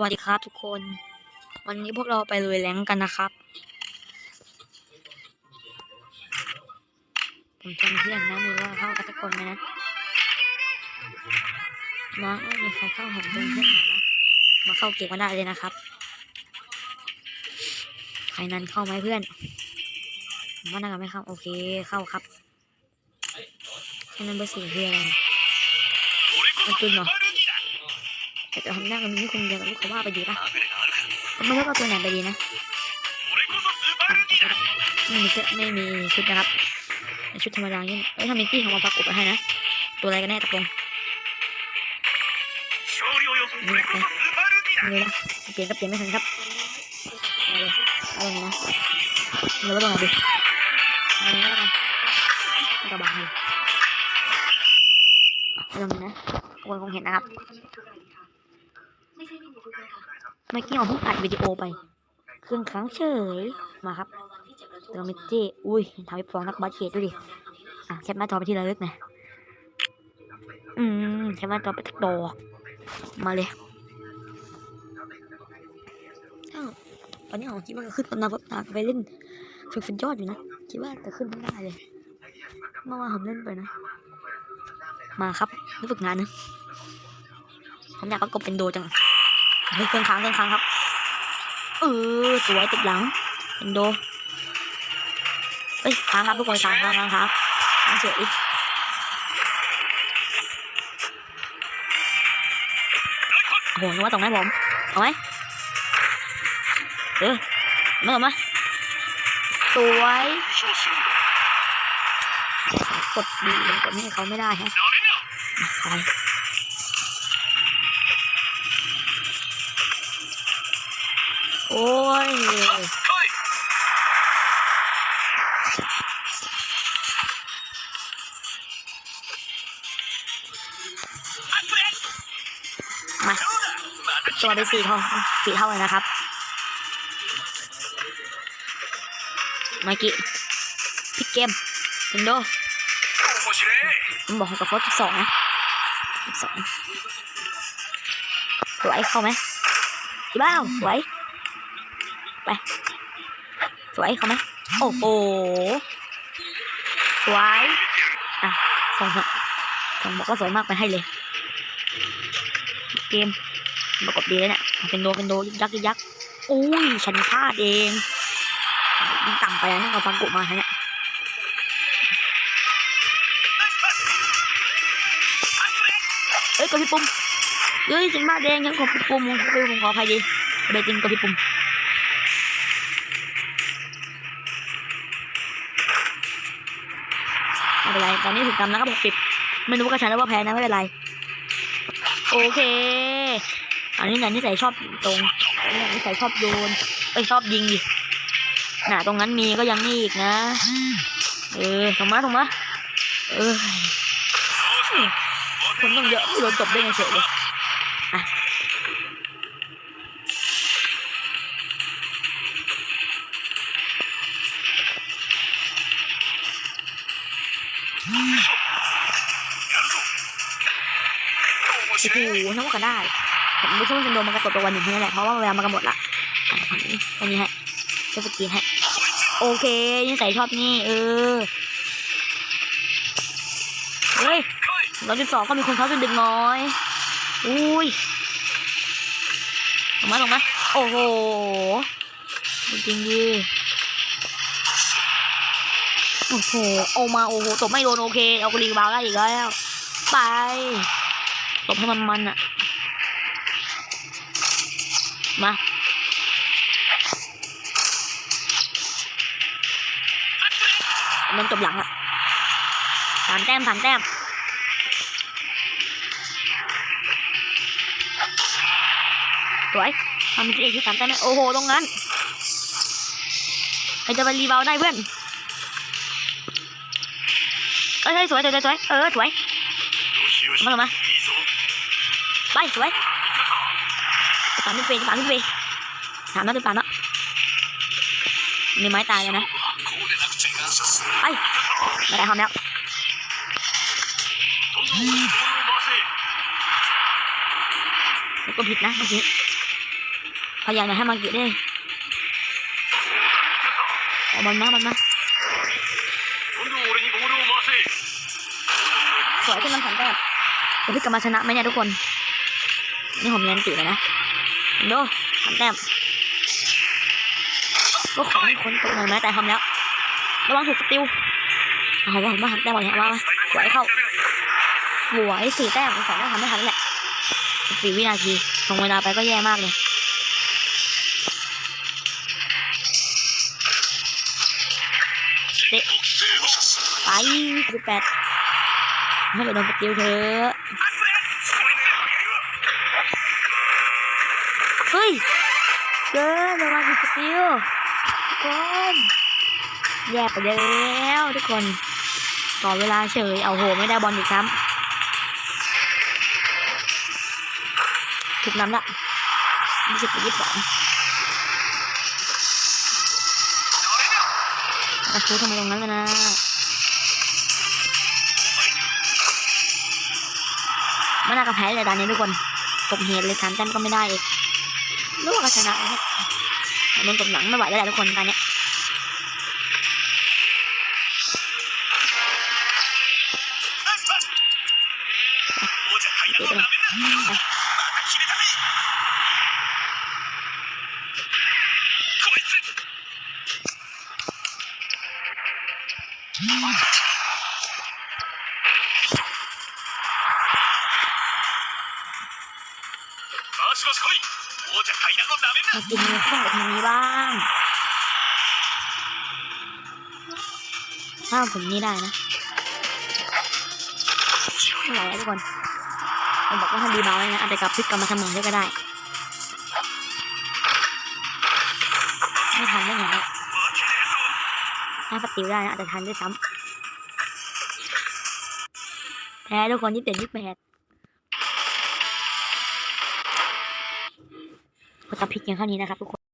สวัสดีครับทุกคน วันนี้พวกเราไปลุยแรงกันนะครับ ผมชวนเพื่อนนะม่รู้ว่าเข้ากันทุกคนไหมนะน้องไม่มีใครเข้าผมชวนเพื่อนมานะ มาเข้าเก็บกันได้เลยนะครับ ใครนั้นเข้าไหมเพื่อนผมว่าน่าจะไม่เข้าโอเคเข้าครับแค่นั้นเบอร์สี่คืออะไรมันจุนเหรอ แต่จะทำหน้ากันนี่คนเดียวกับลูกเขาว่าไปดีปะไม่รู้ว่าตัวไหนไปดีนะอะไม่มีเสื้อไม่มีชุดนะครับชุดธรรมดาเนี่ยเอ้ยทำมิกกี้เขามาประกบมาให้นะ ตัวอะไรกันแน่ตกลงนี่แหละนะไม่รู้นะเปลี่ยนก็เปลี่ยนไม่ทันครับเอาเลยเอาลงนะเดี๋ยวว่าตรงไหนดีเอาเลยก็แล้วกันกระบะให้เอาลงนะ คนคงเห็นนะครับ เมื่อกี้ผมเพิ่งอัดวิดีโอไป เครื่องค้างเฉย มาครับเติมมิเจอุ้ยทำให้ฟองนักบาสเกตดูดิ อะแคปหน้าจอไปที่ระลึกนะ อืมแคปหน้าจอไปทักดอก มาเลยอ้าวตอนนี้ผมคิดว่าจะขึ้นตำนานพัฒนาไปเล่นฝึกฝนยอดอยู่นะ คิดว่าจะขึ้นไม่ได้เลย เมื่อวานผมเล่นไปนะ มาครับนี่ฝึกงานนะผมอยากประกบเป็นโดจังเฮ้ยเครื่องค้างเครื่องค้างครับ เออสวยติดหลังเอ็นโดเฮ้ยค้างครับทุกคนค้างค้างค้างครับค้างเฉยโอ้โหนึกว่าตรงนั้นผมเอาไหมเออมาเอามาสวย กดดีกดนี่เขาไม่ได้ฮะ มาคอยโอ้ยมาตัวไปสี่เท่าสี่เท่าเลยนะครับมากิพิกเกมเนโดมันบอกกับฟอสสิบสองนะ สองสวยเข้าไหมอีบ้าวสวย ไป สวยเข้าไหมโอ้โห สวย อะส่งเถอะส่งบอกว่าสวยมากไปให้เลย เกมประกอบดีเลยเนี่ยเป็นโดเป็นโดยึกยักยึกยักอุ้ยฉันพลาดเองยิงต่ำไปนะเอาฟังกุมาฮะเนี่ย กดพี่ปุ่มเฮ้ยฉันมาแดงยังกดพี่ปุ่มพี่ปุ่มขออภัยดีเบติงกดพี่ปุ่มไม่เป็นไรตอนนี้ถูกทำนะครับหกสิบไม่รู้ว่าฉันแล้วว่าแพ้นะไม่เป็นไร โอเค อันนี้เนี่ยนิสัยชอบตรงนนี้นิสัยชอบโยนเอ้ยชอบยิงดิน่ะตรงนั้นมีก็ยังนี่อีกนะ เออส่งมาส่งมาเออ คนต้องเยอะไม่โดนตบได้ไงเฉยเลยอะโอ้โหนึกว่ากันได้ผมไม่ใช่ว่าจะโดนมันกระตบตัววันหนึ่งแค่นั้นแหละ เพราะว่าเวลามันกระหมดละอันนี้อันนี้ให้จะสกรีนให้ โอเคนิสัยชอบนี่ เออ เฮ้ย ร้อยจุดสองก็มีคนเขาจะดึงน้อย อุ้ยลงมาลงมาโอ้โห จริงดิโอ้โหโอมาโอ้โหตบไม่โดนโอเค เอากรีบาวได้อีกแล้ว ไปตบให้มันมันอะมามันจบหลังอะสามแต้มสามแต้ม สวยทำเป็นเอกที่สามแต้มโอ้โห ตรงนั้นใครจะไปรีบาวได้เพื่อนเอ้ยสวยสวยสวยเออสวยมาเลยมาไปสวยจะป่านขึ้นเฟย์จะป่านขึ้นเฟย์ถามแล้วจะป่านแล้วมีไม้ตายเลยนะไปไม่ได้ทำแล้วแล้วก็ผิดนะเมื่อกี้ พยายามอย่ให้มันกิดเลยเอามันมามันมาสวยขึ้นมันสองแต้มเพี่กลัมาชนะไหมเนี่ยทุกคน นี่ผมเรียนตีเลยนะดูสามแต้มก็ขอให้คนตกหน่อยแมแต่ทำแล้ว ระวังถูกสติวเอาว่ามาหัแต้มเอาอย่างว่าสวยเข้าสวยสี่แต้มสองแต้มทำไม่ทันแหละสี่วินาทีของเวลาไปก็แย่มากเลย ไปสิบแปดให้ไปโดนสติลเธอะเฮ้ยเกินระวังสติลทุกคนแย่ไปแล้วทุกคนต่อเวลาเฉย เอาโหไม่ได้บอลอีกครั้งถูกน้ำละยี่สิบไปยี่สิบสองกระชูทำไมตรงนั้นเลยนะ ไม่น่ากระแพ้เลยตอนนี้ทุกคนตบเหตุเลยสามแต้มก็ไม่ได้อีกรู้ว่าก็ชนะนะครับโดนตบหลังไม่ไหวแล้วแหละทุกคนตอนเนี้ย王 มากินเนื้อข้าวทางนี้บ้างถ้าผมนี่ได้นะไม่ไหวแล้วทุกคนผมบอกว่าถ้ารีบาวเลยนะอาจจะกลับพลิกกลับมาเสมอด้ก็ได้ ไม่ทันได้ไงนี่ยถ้าสติลได้นะอาจจะทันด้วยซ้ำแพ้ทุกคนยี่สิบเจ็ดยี่สิบแปด ก็จะพลิกเพียงเท่านี้นะครับทุกคน